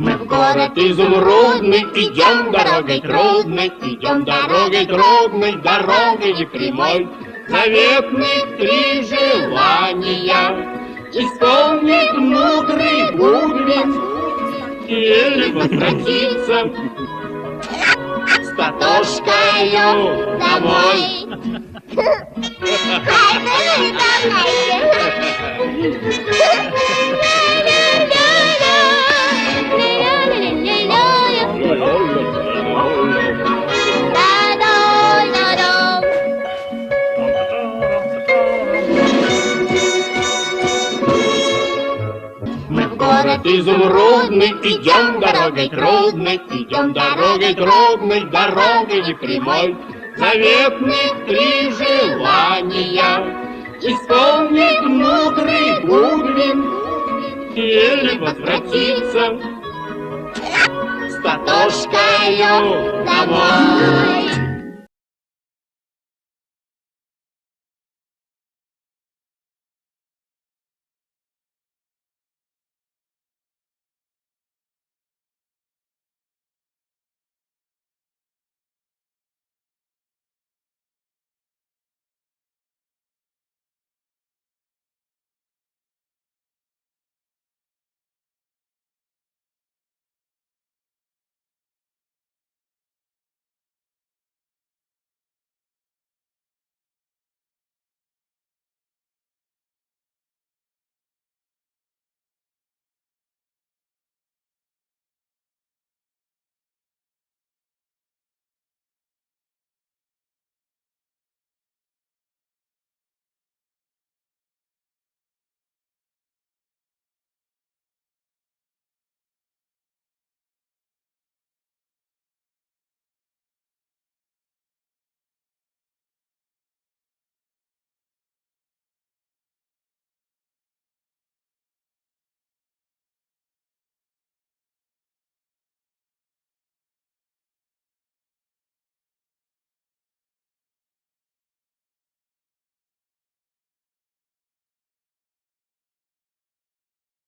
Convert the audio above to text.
В город изумрудный идем дорогой трудной, идем дорогой трудной, дорогой не прямой, заветные три желания исполнит мудрый бубен, еле возвратиться с Татошкою домой. Мы в город изумрудный, идем дорогой трудной, идем дорогой трудной, дорогой не прямой. Заветных три желания исполнит мудрый Гудвин, или возвратиться с Татошкою домой.